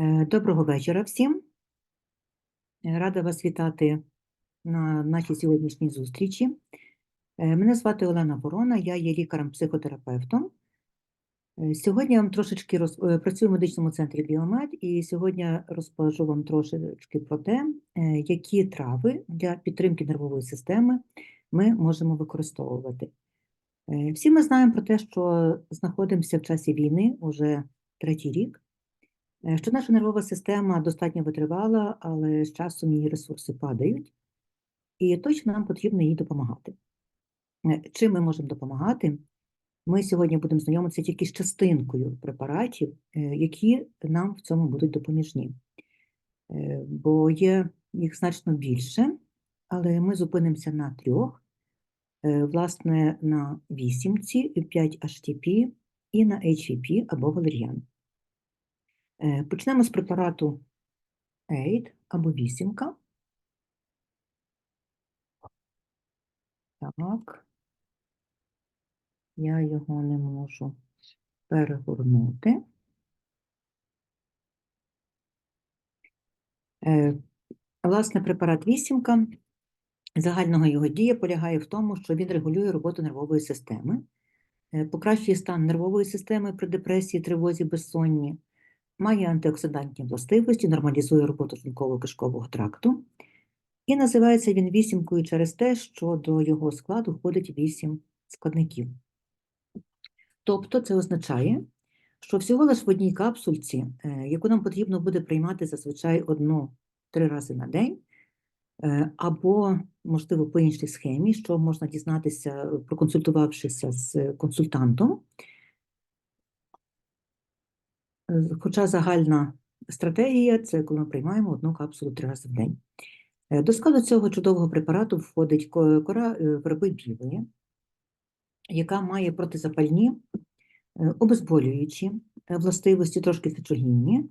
Е, Доброго вечора всім. Е, Рада вас вітати на нашій сьогоднішній зустрічі. Е, Мене звати Олена Ворона, я є лікарем-психотерапевтом. Сьогодні я вам трошечки роз... працюю в медичному центрі Біомед, і сьогодні розкажу вам трошечки про те, які трави для підтримки нервової системи ми можемо використовувати. Всі ми знаємо про те, що знаходимося в часі війни уже третій рік. Е, що наша нервова система достатньо витривала, але з часом її ресурси падають, і точно нам потрібно їй допомагати. Е, Чим ми можемо допомагати? Ми сьогодні будемо знайомитися тільки з частинкою препаратів, е, які нам в цьому будуть допоміжні. Бо є їх значно більше, але ми зупинимося на трьох, власне, на вісімці, 5 HTP і на HVP або валеріан. Е, Почнемо з препарату AID або вісімка. Так. Я його не можу перегорнути. Е, Власне, препарат вісімка, загального його дія полягає в тому, що він регулює роботу нервової системи, е, покращує стан нервової системи при депресії, тривозі, безсонні, має антиоксидантні властивості, нормалізує роботу шлунково-кишкового тракту. І називається він вісімкою через те, що до його складу входить вісім складників. Тобто це означає, що всього лише в одній капсульці, е, яку нам потрібно буде приймати зазвичай одну-три рази на день, е, або, можливо, по іншій схемі, що можна дізнатися, проконсультувавшися з консультантом. Хоча загальна стратегія це коли ми приймаємо одну капсулу три рази в день. Е, До складу цього чудового препарату входить ко- кора е, верби білої, яка має протизапальні, е, обезболюючі властивості, трошки фічогінні.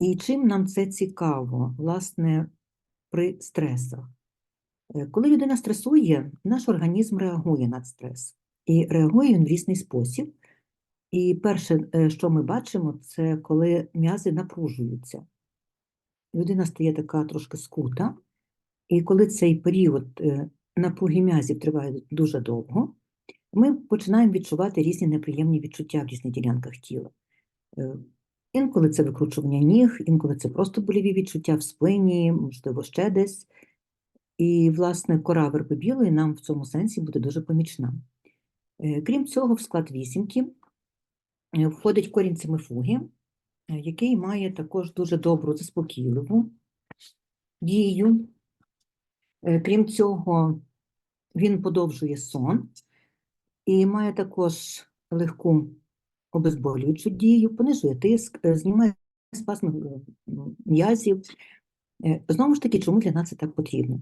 І чим нам це цікаво, власне, при стресах? Коли людина стресує, наш організм реагує на стрес. І реагує він в різний спосіб. І перше, е, що ми бачимо, це коли м'язи напружуються. Людина стає така трошки скута, і коли цей період е, напруги м'язів триває дуже довго, ми починаємо відчувати різні неприємні відчуття в різних ділянках тіла. Е, Інколи це викручування ніг, інколи це просто боліві відчуття в спині, можливо, ще десь. І, власне, кора верби білої нам в цьому сенсі буде дуже помічна. Крім цього, в склад вісімки входить корінь цимифуги, е, який має також дуже добру заспокійливу дію. Е, Крім цього, він подовжує сон і має також легку обезболюючу дію, понижує тиск, е, знімає спазми е, м'язів. Е, Знову ж таки, чому для нас це так потрібно?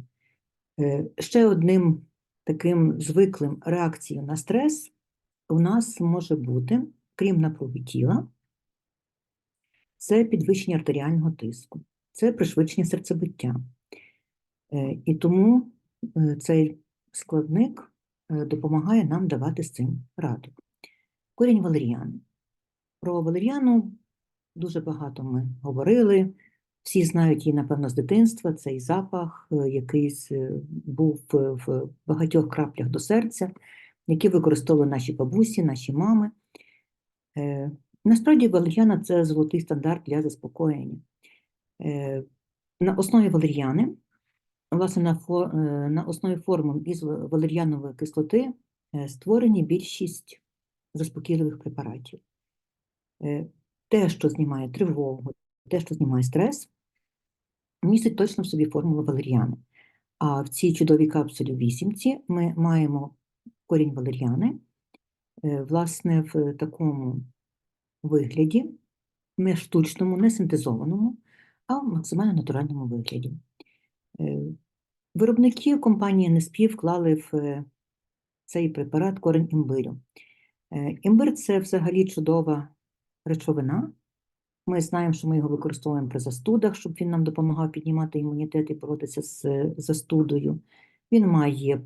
Е, Ще одним таким звиклим реакцією на стрес у нас може бути, крім напруги тіла, це підвищення артеріального тиску, це пришвидшення серцебиття. Е, І тому е, цей складник е, допомагає нам давати з цим раду. Корінь валеріани. Про валеріану дуже багато ми говорили. Всі знають її, напевно, з дитинства. Цей запах якийсь е, був в багатьох краплях до серця, які використовували наші бабусі, наші мами. Е, Насправді валеріана – це золотий стандарт для заспокоєння. Е, На основі валеріани, власне, на, е, на основі формул із ва- валеріанової кислоти створені більшість заспокійливих препаратів. Те, що знімає тривогу, те, що знімає стрес, містить точно в собі формулу валеріани. А в цій чудовій капсулі вісімці ми маємо корінь валеріани, власне, в такому вигляді, не штучному, не синтезованому, а в максимально натуральному вигляді. Е, Виробники компанії NSP вклали в е, цей препарат корінь імбирю. Е, Імбир – це взагалі чудова речовина. Ми знаємо, що ми його використовуємо при застудах, щоб він нам допомагав піднімати імунітет і боротися з е, застудою. Він має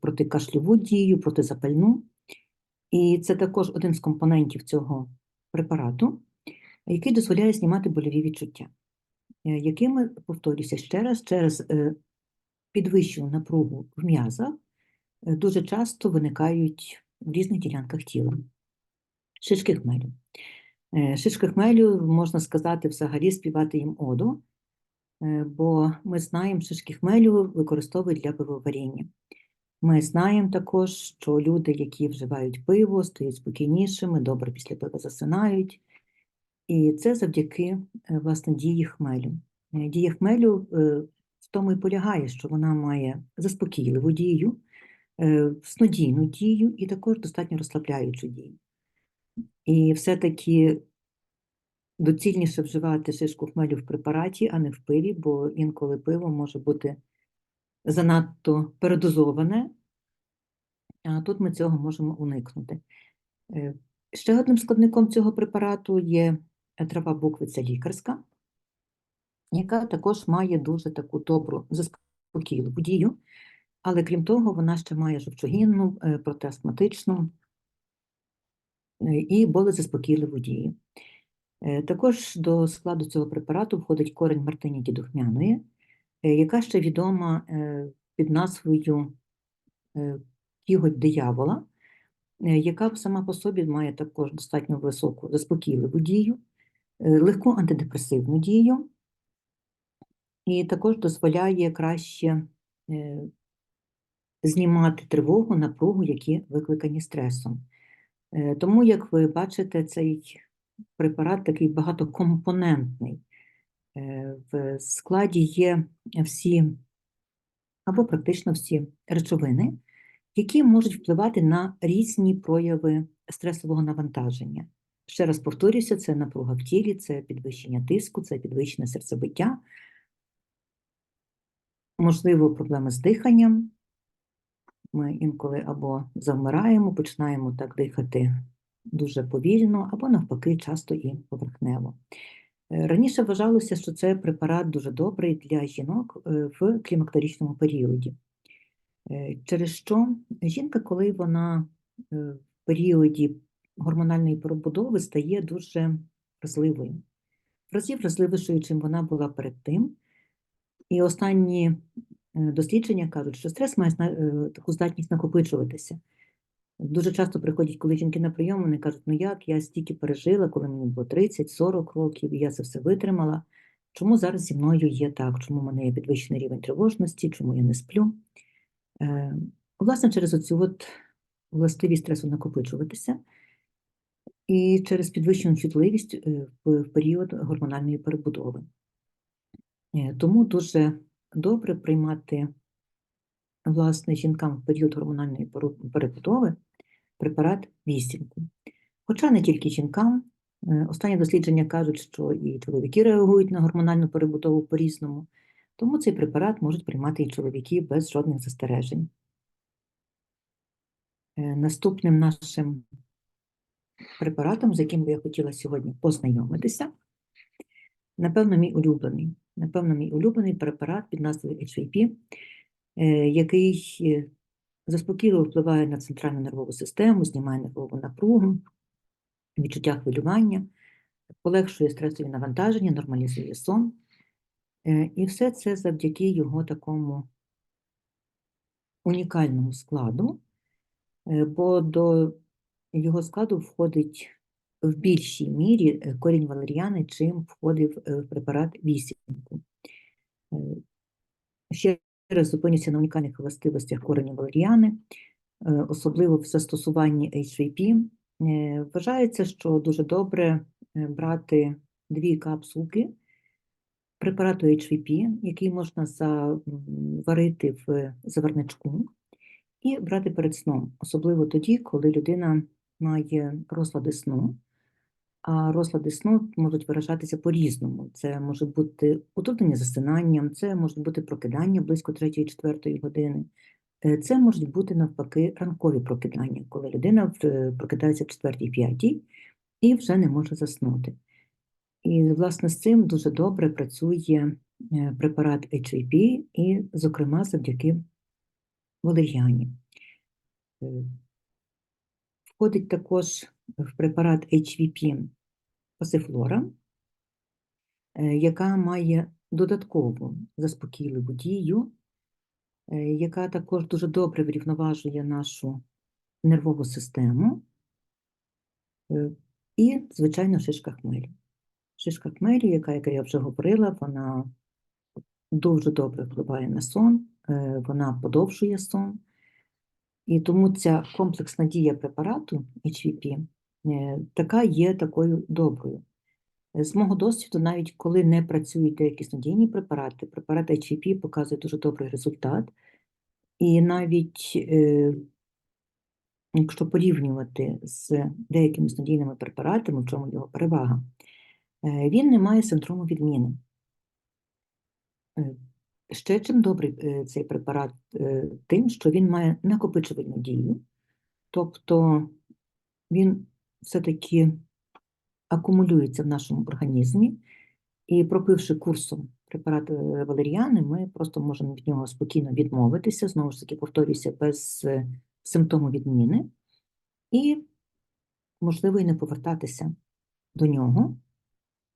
протикашльову дію, протизапальну. І це також один з компонентів цього препарату. який дозволяє знімати больові відчуття, е, якими, повторюся ще раз, через е, підвищену напругу в м'язах е, дуже часто виникають в різних ділянках тіла. Шишки хмелю. Шишки хмелю, можна сказати, взагалі співати їм оду, бо ми знаємо, шишки хмелю використовують для пивоваріння. Ми знаємо також, що люди, які вживають пиво, стають спокійнішими, добре після пива засинають. І це завдяки е, власне дії хмелю. Е, Дія хмелю е, в тому і полягає, що вона має заспокійливу дію, снодійну дію і також достатньо розслабляючу дію. І все-таки доцільніше вживати шишку хмелю в препараті, а не в пиві, бо інколи пиво може бути занадто передозоване, а тут ми цього можемо уникнути. Е, Ще одним складником цього препарату є трава буквиця лікарська, яка також має дуже таку добру заспокійливу дію, але крім того, вона ще має жовчогінну, е, протиастматичну е, і болезаспокійливу дію. Е, Також до складу цього препарату входить корень Мартиніді духмяної, е, яка ще відома е, під назвою е, кіготь диявола, е, яка сама по собі має також достатньо високу заспокійливу дію, е, легку антидепресивну дію, і також дозволяє краще е, знімати тривогу, напругу, які викликані стресом. Е, Тому, як ви бачите, цей препарат такий багатокомпонентний. Е, В складі є всі або практично всі речовини, які можуть впливати на різні прояви стресового навантаження. Ще раз повторюся, це напруга в тілі, це підвищення тиску, це підвищення серцебиття, можливо, проблеми з диханням. Ми інколи або завмираємо, починаємо так дихати дуже повільно, або навпаки, часто і поверхнево. Е, Раніше вважалося, що це препарат дуже добрий для жінок е, в клімактеричному періоді. Е, Через що жінка, коли вона в періоді гормональної перебудови стає дуже вразливою, разів вразливішою, чим вона була перед тим. І останні дослідження кажуть, що стрес має таку здатність накопичуватися. Дуже часто приходять, коли жінки на прийом, вони кажуть, ну як, я стільки пережила, коли мені було 30-40 років, і я це все витримала. Чому зараз зі мною є так? Чому в мене є підвищений рівень тривожності, чому я не сплю? Е, власне, через оцю от властивість стресу накопичуватися і через підвищену чутливість е, в період гормональної перебудови. Е, Тому дуже добре приймати власне жінкам в період гормональної перебудови препарат вісімку. Хоча не тільки жінкам, е, останні дослідження кажуть, що і чоловіки реагують на гормональну перебудову по-різному, тому цей препарат можуть приймати і чоловіки без жодних застережень. Е, Наступним нашим препаратом, з яким би я хотіла сьогодні познайомитися, напевно, мій улюблений. Напевно, мій улюблений препарат під назвою HAP, е, який заспокійливо впливає на центральну нервову систему, знімає нервову напругу, відчуття хвилювання, полегшує стресові навантаження, нормалізує сон. Е, І все це завдяки його такому унікальному складу, е, бо до його складу входить в більшій мірі е, корінь валеріани, чим входив в препарат вісімку. Ще зупинюся на унікальних властивостях кореня валеріани, е, особливо в застосуванні HVP. Е, Вважається, що дуже добре е, брати дві капсулки препарату HVP, який можна заварити в заварничку, і брати перед сном, особливо тоді, коли людина має розлади сну. А розлади сну можуть виражатися по-різному. Це може бути утруднення засинанням, це може бути прокидання близько 3-4 години. Е, Це можуть бути навпаки ранкові прокидання, коли людина прокидається в 4-5 і вже не може заснути. І, власне, з цим дуже добре працює е, препарат HAP, і, зокрема, завдяки валеріані. Е, Входить також в препарат HVP пасифлора, е, яка має додаткову заспокійливу дію, е, яка також дуже добре врівноважує нашу нервову систему. Е, І, звичайно, шишка хмелю. Шишка хмелю, яка, як я вже говорила, вона дуже добре впливає на сон, вона подовжує сон. І тому ця комплексна дія препарату HVP така є такою доброю. Е, З мого досвіду, навіть коли не працюють деякі снодійні препарати, препарат HVP показує дуже добрий результат. І навіть е, якщо порівнювати з деякими снодійними препаратами, в чому його перевага, е, він не має синдрому відміни. Е, Ще чим добрий е, цей препарат е, тим, що він має накопичувальну дію, тобто він все-таки акумулюється в нашому організмі, і пропивши курсом препарат валеріани, ми просто можемо від нього спокійно відмовитися, знову ж таки, повторюся, без е, симптому відміни, і, можливо, і не повертатися до нього.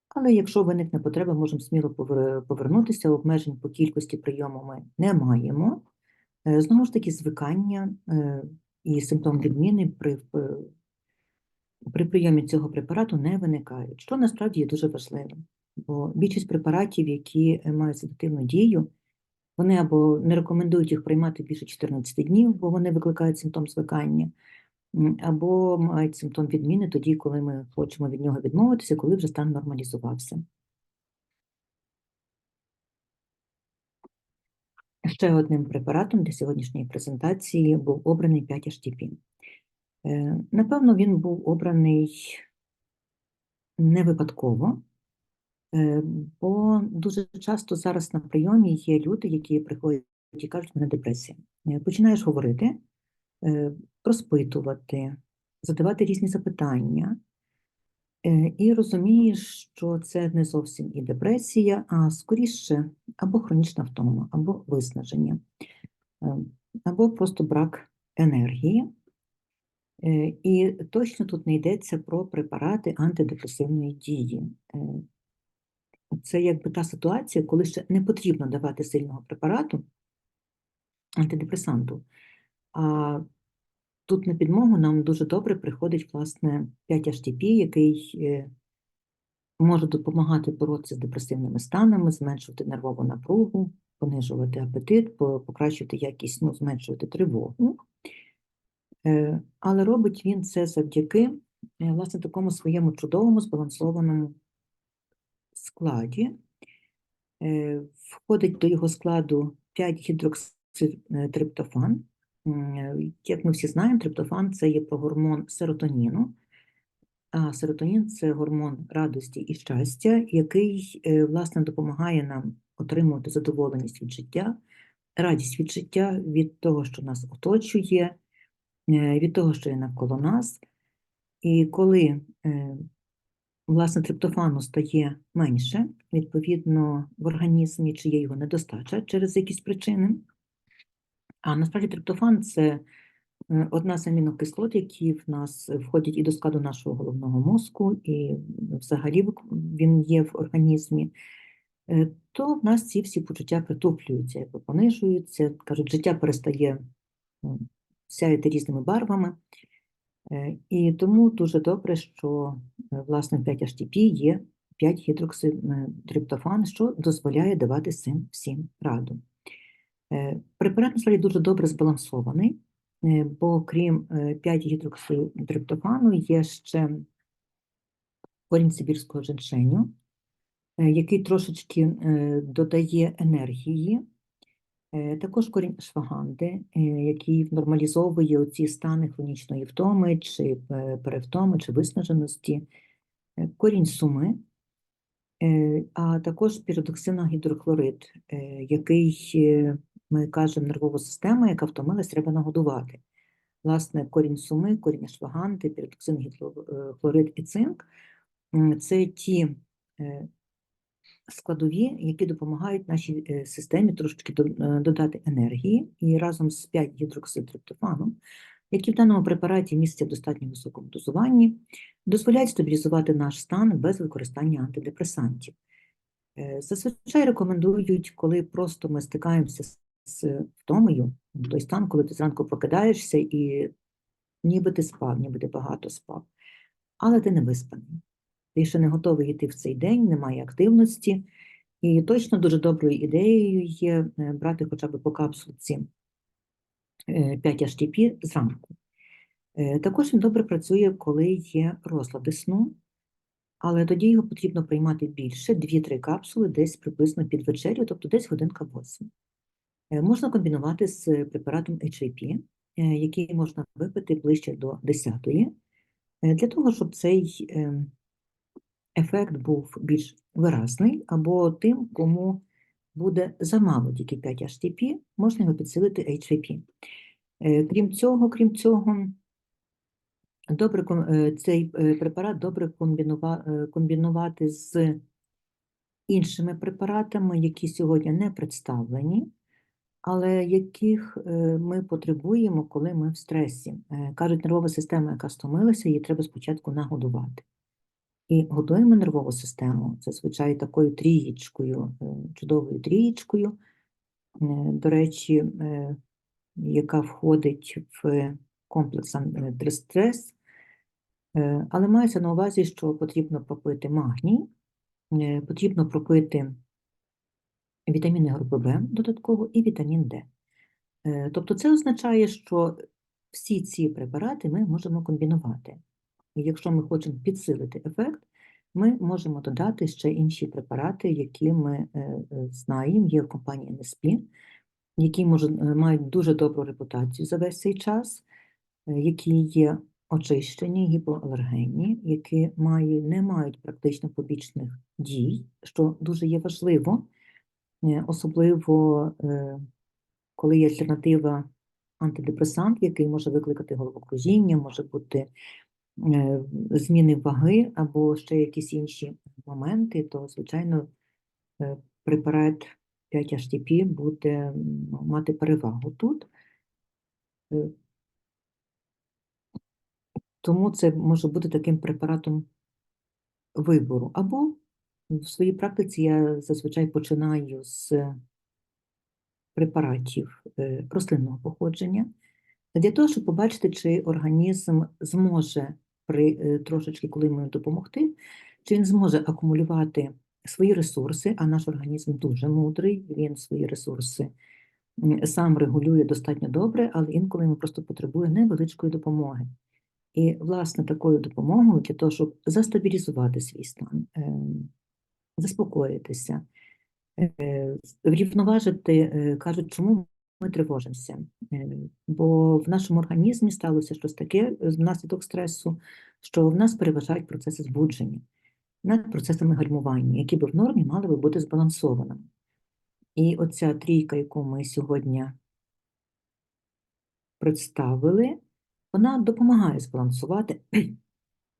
Але якщо виникне потреба, можемо сміло повернутися. Обмежень по кількості прийому ми не маємо. Е, Знову ж таки, звикання е, і симптом відміни при, при прийомі цього препарату не виникають, що насправді є дуже важливим. Бо більшість препаратів, які е, мають седативну дію, вони або не рекомендують їх приймати більше 14 днів, бо вони викликають симптом звикання, або мають симптом відміни тоді, коли ми хочемо від нього відмовитися, коли вже стан нормалізувався. Ще одним препаратом для сьогоднішньої презентації був обраний 5-HTP. Е, Напевно, він був обраний не випадково, е, бо дуже часто зараз на прийомі є люди, які приходять і кажуть, в мене депресія. Е, Починаєш говорити, розпитувати, задавати різні запитання, і розумієш, що це не зовсім і депресія, а скоріше або хронічна втома, або виснаження, або просто брак енергії. Е, І точно тут не йдеться про препарати антидепресивної дії. Е, Це якби та ситуація, коли ще не потрібно давати сильного препарату, антидепресанту. А тут на підмогу нам дуже добре приходить, власне, 5-HTP, який е, може допомагати боротися з депресивними станами, зменшувати нервову напругу, понижувати апетит, по- покращувати якість, ну, зменшувати тривогу. Е, Але робить він це завдяки е, власне такому своєму чудовому збалансованому складі. Е, Входить до його складу 5-гідрокситриптофан. М, Як ми всі знаємо, триптофан це є прогормон серотоніну, а серотонін це гормон радості і щастя, який власне допомагає нам отримувати задоволеність від життя, радість від життя, від того, що нас оточує, від того, що є навколо нас. І коли е, власне триптофану стає менше, відповідно, в організмі чи є його недостача через якісь причини. А насправді триптофан це е, одна з амінокислот, які в нас входять і до складу нашого головного мозку, і взагалі він є в організмі, е, то в нас ці всі почуття притуплюються, понижуються, кажуть, життя перестає м, сяяти різними барвами. Е, І тому дуже добре, що е, власне 5-HTP є 5-гідрокситриптофан, що дозволяє давати цим всім раду. Е, Препарат насправді дуже добре збалансований, е, бо крім 5-гідрокситриптофану є ще корінь сибірського женьшеню, е, який трошечки е, додає енергії. Е, Також корінь шваганди, е, який нормалізовує оці стани хронічної втоми, чи е, перевтоми, чи виснаженості, корінь суми, а також піридоксиногідрохлорид, е, який ми кажемо нервова система, яка втомилась, треба нагодувати. Власне, корінь суми, корінь ашваганди, піридоксингідрохлорид і цинк це ті складові, які допомагають нашій е, системі трошечки е, додати енергії, і разом з 5-гідрокситриптофаном які в даному препараті містяться в достатньо високому дозуванні, дозволяють стабілізувати наш стан без використання антидепресантів. Е, Зазвичай рекомендують, коли просто ми стикаємося з втомою, той стан, коли ти зранку прокидаєшся і ніби ти спав, ніби ти багато спав, але ти не виспаний. Ти ще не готовий йти в цей день, немає активності. І точно дуже доброю ідеєю є е, брати хоча б по капсулці е, 5 HTP зранку. Е, Також він добре працює, коли є розлади сну, але тоді його потрібно приймати більше, 2-3 капсули десь приблизно під вечерю, тобто десь годинка 8. Е, Можна комбінувати з препаратом HIP, е, який можна випити ближче до 10-ї, е, для того, щоб цей е, ефект був більш виразний, або тим, кому буде замало тільки 5 HTP, можна його підсилити HIP. Е, Крім цього, крім цього, добре, е, цей е, препарат добре комбінувати з іншими препаратами, які сьогодні не представлені, але яких ми потребуємо, коли ми в стресі. Кажуть, нервова система, яка стомилася, її треба спочатку нагодувати. І годуємо нервову систему зазвичай такою трієчкою, е, чудовою трієчкою, е, до речі, е, яка входить в комплекс антистрес, але мається на увазі, що потрібно пропити магній, потрібно пропити вітаміни групи В додатково і вітамін Д. Тобто це означає, що всі ці препарати ми можемо комбінувати. Якщо ми хочемо підсилити ефект, ми можемо додати ще інші препарати, які ми е, е, знаємо, є в компанії NSP, які може, е, мають дуже добру репутацію за весь цей час, які є очищені, гіпоалергенні, які мають, не мають практично побічних дій, що дуже є важливо, особливо коли є альтернатива антидепресант, який може викликати головокружіння, може бути зміни ваги або ще якісь інші моменти, то, звичайно, е, препарат 5-HTP буде мати перевагу тут. Е, Тому це може бути таким препаратом вибору. Або в своїй практиці я зазвичай починаю з препаратів е, рослинного походження, для того, щоб побачити, чи організм зможе при е, трошечки, коли йому допомогти, чи він зможе акумулювати свої ресурси, а наш організм дуже мудрий, він свої ресурси сам регулює достатньо добре, але інколи йому просто потребує невеличкої допомоги. І, власне, такою допомогою для того, щоб застабілізувати свій стан, ем, заспокоїтися, е, врівноважити, е, кажуть, чому ми тривожимося. Е, Бо в нашому організмі сталося щось таке е, внаслідок стресу, що в нас переважають процеси збудження над процесами гальмування, які би в нормі мали би бути збалансованими. І оця трійка, яку ми сьогодні представили, вона допомагає збалансувати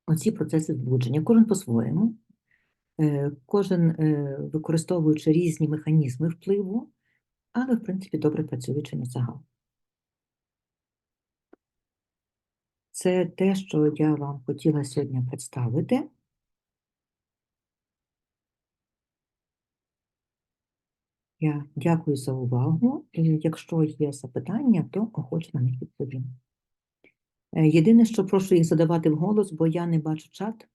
оці процеси збудження. Кожен по-своєму, е, кожен використовуючи різні механізми впливу, але, в принципі, добре працюючи на загал. Це те, що я вам хотіла сьогодні представити. Я дякую за увагу. І якщо є запитання, то охоче на них відповім. Е, Єдине, що прошу їх задавати вголос, бо я не бачу чат.